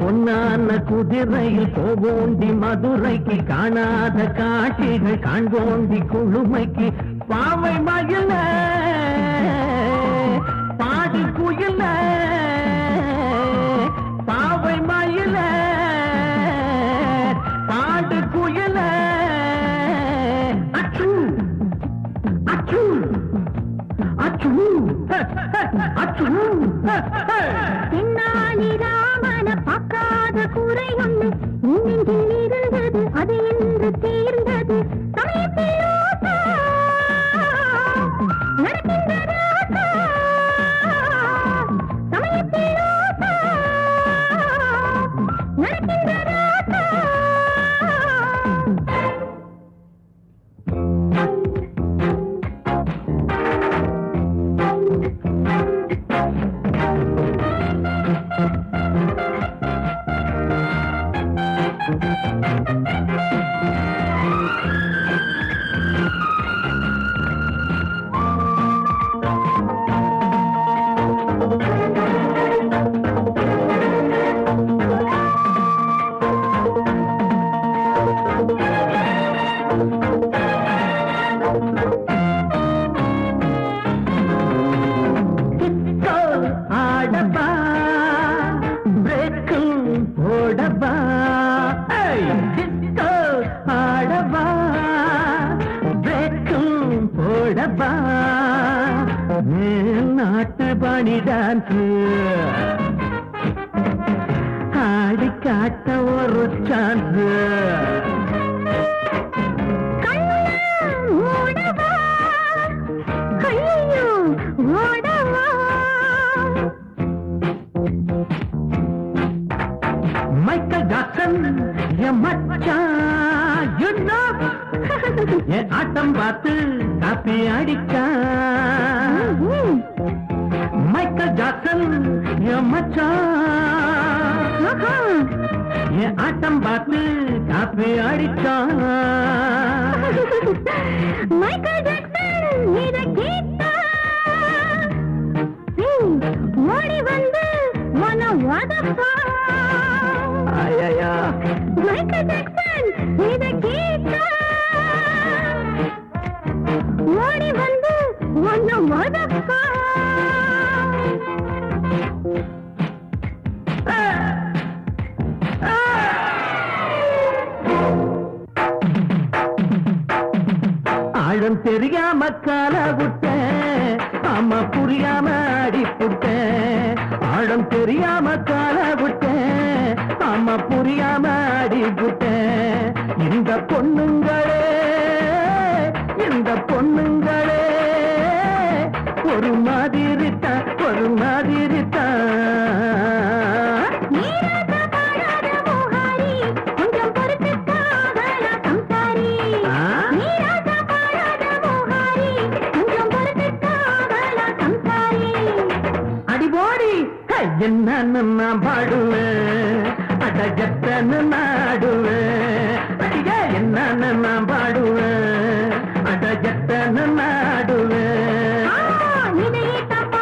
பொன்னான குதிரையில் போவோண்டி மதுரைக்கு காணாத காட்சிகள் காண்போண்டி குழுமைக்கு பாவை மகிழ தென்னாலி ராமன பார்க்காத குறை ஒண்ணு போடவா மேல் நாட்டு பணி டான்ஸு ஆடி காட்ட ஒரு சான்ஸு என் ஆட்டம் பார்த்து காப்பி அடிச்சா மைக்கேல் ஜாக்சன் என் மச்சான். என் ஆட்டம் பார்த்து காப்பி அடிச்சான் மைக்கேல் ஜாக்சன் இத கேட்டா. ஓடி வந்து உன்னை உதப்பா ஐயா மைக்கேல் ஜாக்சன் இத கேட்டா. ஆழம் தெரியாம கால விட்டேன். அம்மா புரியாம அடி புட்டேன். ஆழம் தெரியாம கால விட்டேன். அம்மா புரியாம அடி புட்டேன். இந்த பொண்ணுங்களே என்னன்னு நான் பாடுவேன் அடகத்தன்னு நாடுவேன் அடிய என்னன்னு நான் பாடுவேன் அடகத்தன்னு நாடுவேன் ஆ, இதயத்தைப்